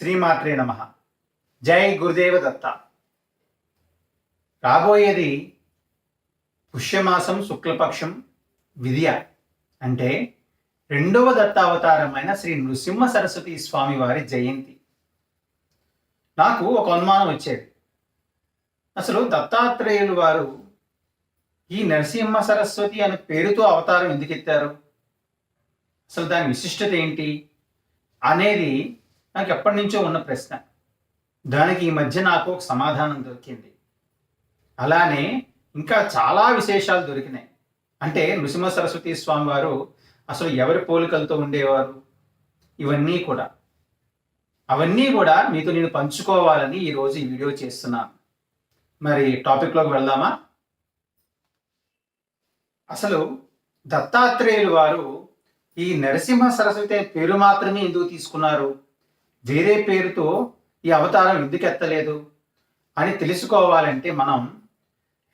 శ్రీమాత్రే నమ. జై గురుదేవ దత్త. రాబోయేది పుష్యమాసం శుక్లపక్షం విద్య. అంటే రెండవ దత్తావతారమైన శ్రీ నృసింహ సరస్వతి స్వామి వారి జయంతి. నాకు ఒక అనుమానం వచ్చేది. అసలు దత్తాత్రేయులు వారు ఈ నరసింహ సరస్వతి అనే పేరుతో అవతారం ఎందుకు ఎత్తారు? అసలు దాని విశిష్టత ఏంటి? అనేది నాకు ఎప్పటి నుంచో ఉన్న ప్రశ్న. దానికి ఈ మధ్య నాకు ఒక సమాధానం దొరికింది. అలానే ఇంకా చాలా విశేషాలు దొరికినాయి. అంటే నృసింహ సరస్వతి స్వామి వారు అసలు ఎవరి పోలికలతో ఉండేవారు? ఇవన్నీ కూడా. అవన్నీ కూడా మీతో నేను పంచుకోవాలని ఈరోజు ఈ వీడియో చేస్తున్నాను. మరి టాపిక్లోకి వెళ్దామా? అసలు దత్తాత్రేయులు వారు ఈ నరసింహ సరస్వతి పేరు మాత్రమే ఎందుకు తీసుకున్నారు? వేరే పేరుతో ఈ అవతారం ఎందుకు ఎత్తలేదు అని తెలుసుకోవాలంటే మనం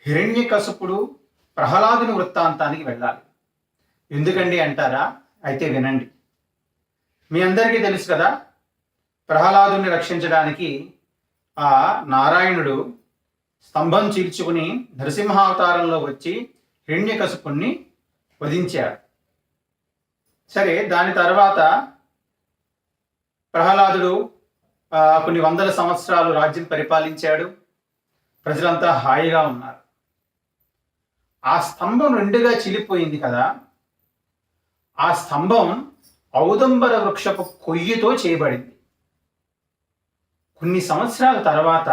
హిరణ్యకశపుడు ప్రహ్లాదుని వృత్తాంతానికి వెళ్ళాలి. ఎందుకండి అంటారా? అయితే వినండి. మీ అందరికీ తెలుసు కదా ప్రహ్లాదుని రక్షించడానికి ఆ నారాయణుడు స్తంభం చీల్చుకుని నరసింహావతారంలో వచ్చి హిరణ్యకశపుణ్ణి వధించాడు. సరే దాని తర్వాత ప్రహ్లాదుడు కొన్ని వందల సంవత్సరాలు రాజ్యం పరిపాలించాడు. ప్రజలంతా హాయిగా ఉన్నారు. ఆ స్తంభం రెండుగా చిలిపోయింది కదా. ఆ స్తంభం ఔదంబర వృక్షపు కొయ్యితో చేయబడింది. కొన్ని సంవత్సరాల తర్వాత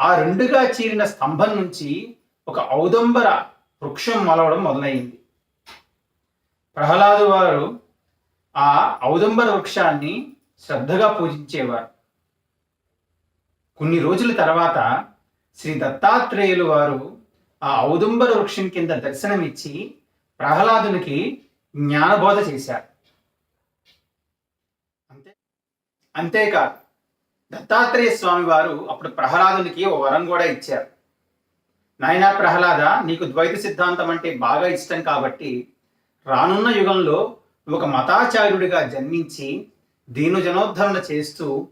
ఆ రెండుగా చీరిన స్తంభం నుంచి ఒక ఔదంబర వృక్షం మొలవడం మొదలైంది. ప్రహ్లాదు వారు ఆ ఔదంబర వృక్షాన్ని శ్రద్ధగా పూజించేవారు. కొన్ని రోజుల తర్వాత శ్రీ దత్తాత్రేయులు వారు ఆ ఔదుంబర వృక్షం కింద దర్శనమిచ్చి ప్రహ్లాదునికి జ్ఞానబోధ చేశారు. అంతే అంతేకాదు దత్తాత్రేయ స్వామి వారు అప్పుడు ప్రహ్లాదునికి ఓ వరం కూడా ఇచ్చారు. నాయనా ప్రహ్లాద నీకు ద్వైత సిద్ధాంతం అంటే బాగా ఇష్టం కాబట్టి రానున్న యుగంలో ఒక మతాచార్యుడిగా జన్మించి దీను జనోద్ధరణ చేస్తూ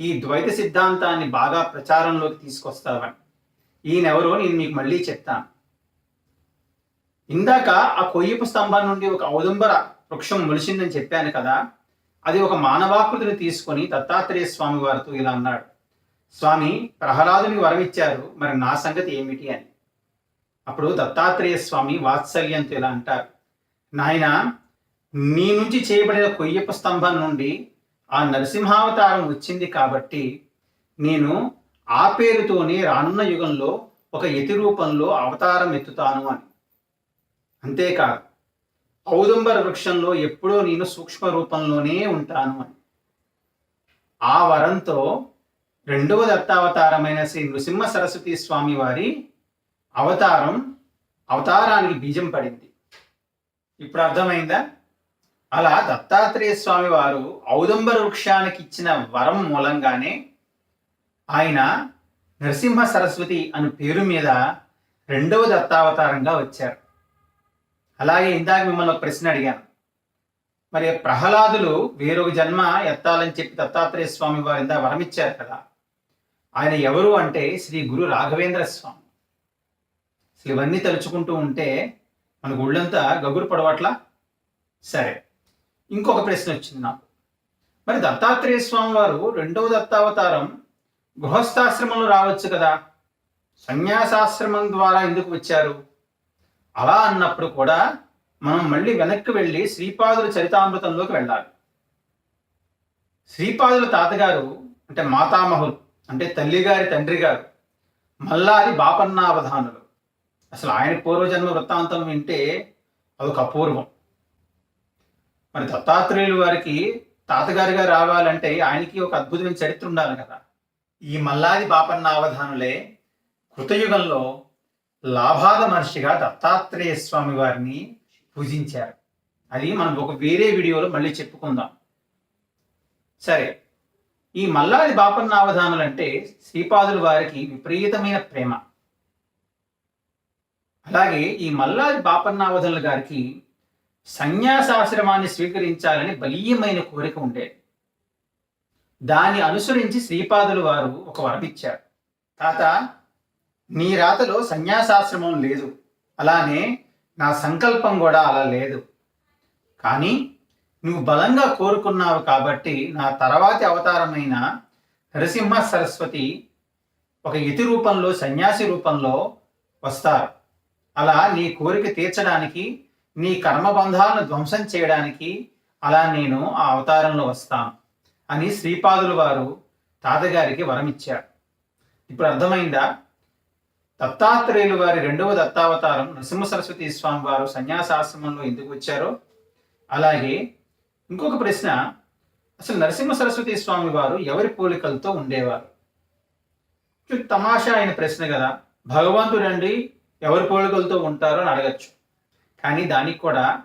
ఈ ద్వైత సిద్ధాంతాన్ని బాగా ప్రచారంలోకి తీసుకొస్తావని. ఈయనెవరో నేను మీకు మళ్ళీ చెప్తాను. ఇందాక ఆ కొయ్యపు స్తంభం నుండి ఒక ఔదంబర వృక్షం మొలిచిందని చెప్పాను కదా అది ఒక మానవాకృతిని తీసుకొని దత్తాత్రేయ స్వామి వారితో ఇలా అన్నాడు. స్వామి ప్రహ్లాదుని వరమిచ్చారు మరి నా సంగతి ఏమిటి అని. అప్పుడు దత్తాత్రేయ స్వామి వాత్సల్యంతో ఇలా అంటారు. నాయన నీ నుంచి చేయబడిన కొయ్యపు స్తంభం నుండి ఆ నరసింహావతారం వచ్చింది కాబట్టి నేను ఆ పేరుతోనే రానున్న యుగంలో ఒక యతి రూపంలో అవతారం ఎత్తుతాను అని. అంతేకాదు ఔదంబర వృక్షంలో ఎప్పుడో నేను సూక్ష్మ రూపంలోనే ఉంటాను అని. ఆ వరంతో రెండవ దత్తావతారమైన శ్రీ నృసింహ సరస్వతి స్వామి వారి అవతారం అవతారానికి బీజం పడింది. ఇప్పుడు అర్థమైందా? అలా దత్తాత్రేయ స్వామి వారు ఔదంబర వృక్షానికి ఇచ్చిన వరం మూలంగానే ఆయన నరసింహ సరస్వతి అను పేరు మీద రెండవ దత్తావతారంగా వచ్చారు. అలాగే ఇందాక మిమ్మల్ని ఒక ప్రశ్న అడిగాను. మరి ప్రహ్లాదులు వేరొక జన్మ ఎత్తాలని చెప్పి దత్తాత్రేయ స్వామి వారి ఇందా వరం ఇచ్చారు కదా. ఆయన ఎవరు అంటే శ్రీ గురు రాఘవేంద్ర స్వామి. ఇవన్నీ తలుచుకుంటూ ఉంటే మన గుళ్ళంతా గగురు పడవట్లా? సరే. ఇంకొక ప్రశ్న వచ్చింది నాకు. మరి దత్తాత్రేయ స్వామి వారు రెండవ దత్తావతారం గృహస్థాశ్రమంలో రావచ్చు కదా? సన్యాసాశ్రమం ద్వారా ఎందుకు వచ్చారు? అలా అన్నప్పుడు కూడా మనం మళ్ళీ వెనక్కి వెళ్ళి శ్రీపాదుల చరితామృతంలోకి వెళ్ళాలి. శ్రీపాదుల తాతగారు అంటే మాతామహులు అంటే తల్లిగారి తండ్రి గారు మల్లారి బాపన్నావధానులు. అసలు ఆయన పూర్వజన్మ వృత్తాంతం వింటే అదొక అపూర్వం. మరి దత్తాత్రేయులు వారికి తాతగారిగా రావాలంటే ఆయనకి ఒక అద్భుతమైన చరిత్ర ఉండాలి కదా. ఈ మల్లాది బాపన్న అవధానులే కృతయుగంలో లాభాద మహర్షిగా దత్తాత్రేయ స్వామి వారిని పూజించారు. అది మనం ఒక వేరే వీడియోలో మళ్ళీ చెప్పుకుందాం. సరే ఈ మల్లాది బాపన్న అవధానులు అంటే శ్రీపాదుల వారికి విపరీతమైన ప్రేమ. అలాగే ఈ మల్లాది బాపన్నావధనుల గారికి సన్యాసాశ్రమాన్ని స్వీకరించాలని బలీయమైన కోరిక ఉండేది. దాన్ని అనుసరించి శ్రీపాదులు వారు ఒక వరం ఇచ్చారు. తాత నీ రాతలో సన్యాసాశ్రమం లేదు. అలానే నా సంకల్పం కూడా అలా లేదు. కానీ నువ్వు బలంగా కోరుకున్నావు కాబట్టి నా తర్వాతి అవతారమైన నరసింహ సరస్వతి ఒక యతి రూపంలో సన్యాసి రూపంలో వస్తారు. అలా నీ కోరిక తీర్చడానికి నీ కర్మబంధాలను ధ్వంసం చేయడానికి అలా నేను ఆ అవతారంలో వస్తాను అని శ్రీపాదులు వారు తాతగారికి వరం ఇచ్చారు ఇప్పుడు అర్థమైందా? దత్తాత్రేయులు వారి రెండవ దత్తావతారం నరసింహ సరస్వతి స్వామి వారు సన్యాసాశ్రమంలో ఎందుకు వచ్చారో? అలాగే ఇంకొక ప్రశ్న అసలు నరసింహ సరస్వతి స్వామి వారు ఎవరి పోలికలతో ఉండేవారు? తమాషా అయిన ప్రశ్న కదా. భగవంతుడండి ఎవరి పోలికలతో ఉంటారో అని అడగచ్చు. కానీ దానికి కూడా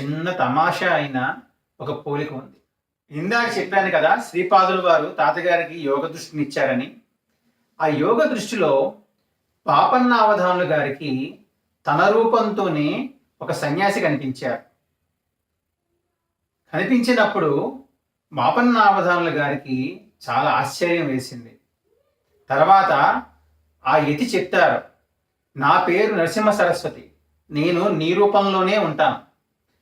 చిన్న తమాషా అయిన ఒక పోలిక ఉంది. ఇందాక చెప్పాను కదా శ్రీపాదులు వారు తాతగారికి యోగ దృష్టిని ఇచ్చారని. ఆ యోగ దృష్టిలో పాపన్నావధానులు గారికి తన రూపంతోనే ఒక సన్యాసి కనిపించారు. కనిపించినప్పుడు మాపన్నావధానులు గారికి చాలా ఆశ్చర్యం వేసింది. తర్వాత ఆ యతి చెప్తారు నా పేరు నరసింహ సరస్వతి. నేను నీ రూపంలోనే ఉంటాను.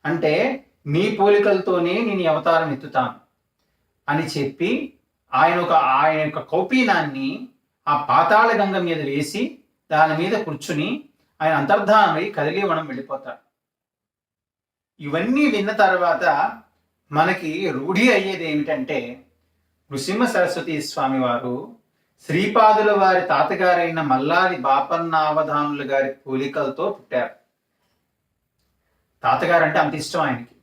అంటే నీ పోలికలతోనే నేను అవతారం ఎత్తుతాను. అని చెప్పి ఆయన ఒక ఆయన యొక్క కౌపీనాన్ని ఆ పాతాళ గంగ మీద వేసి దాని మీద కూర్చుని ఆయన అంతర్ధానమై కదిలివనం వెళ్ళిపోతాడు. ఇవన్నీ విన్న తర్వాత మనకి రూఢి అయ్యేది ఏమిటంటే నృసింహ సరస్వతి స్వామి వారు శ్రీపాదుల వారి తాతగారైన మల్లాది బాపన్నావధానులు గారి పోలికలతో పుట్టారు. తాతగారు అంటే అంత ఇష్టం ఆయనకి.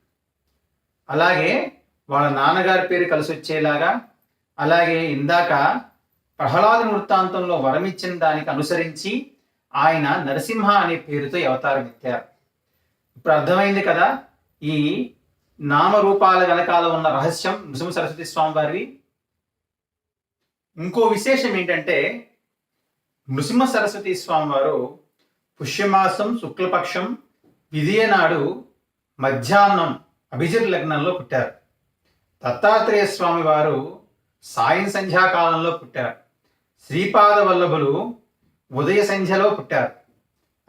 అలాగే వాళ్ళ నాన్నగారి పేరు కలిసి వచ్చేలాగా అలాగే ఇందాక ప్రహ్లాద వృత్తాంతంలో వరమిచ్చిన దానికి అనుసరించి ఆయన నరసింహ అనే పేరుతో అవతారం ఎత్తారు. ఇప్పుడు అర్థమైంది కదా ఈ నామరూపాల వెనకాల ఉన్న రహస్యం నృసింహ సరస్వతి స్వామి వారివి. ఇంకో విశేషం ఏంటంటే నృసింహ సరస్వతి స్వామి వారు పుష్యమాసం శుక్లపక్షం విజయనాడు మధ్యాహ్నం అభిజిత్ లగ్నంలో పుట్టారు. దత్తాత్రేయ స్వామి వారు సాయం సంధ్యాకాలంలో పుట్టారు. శ్రీపాద వల్లభులు ఉదయ సంధ్యలో పుట్టారు.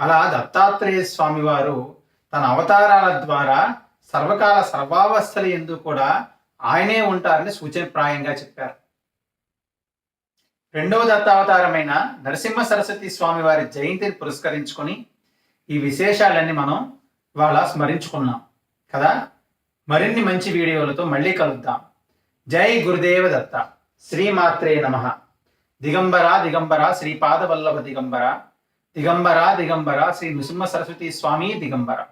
అలా దత్తాత్రేయ స్వామి వారు తన అవతారాల ద్వారా సర్వకాల సర్వావస్థల ఎందు కూడా ఆయనే ఉంటారని సూచనప్రాయంగా చెప్పారు. రెండవ దత్తావతారమైన నరసింహ సరస్వతి స్వామి వారి జయంతిని పురస్కరించుకొని ఈ విశేషాలన్నీ మనం వాళ్ళ స్మరించుకున్నాం కదా? మరిన్ని మంచి వీడియోలతో మళ్ళీ కలుద్దాం. జై గురుదేవ దత్త. శ్రీమాత్రే నమ. దిగంబర దిగంబర శ్రీపాదవల్లభ దిగంబర. దిగంబర దిగంబర శ్రీ నృసింహ సరస్వతి స్వామి దిగంబర.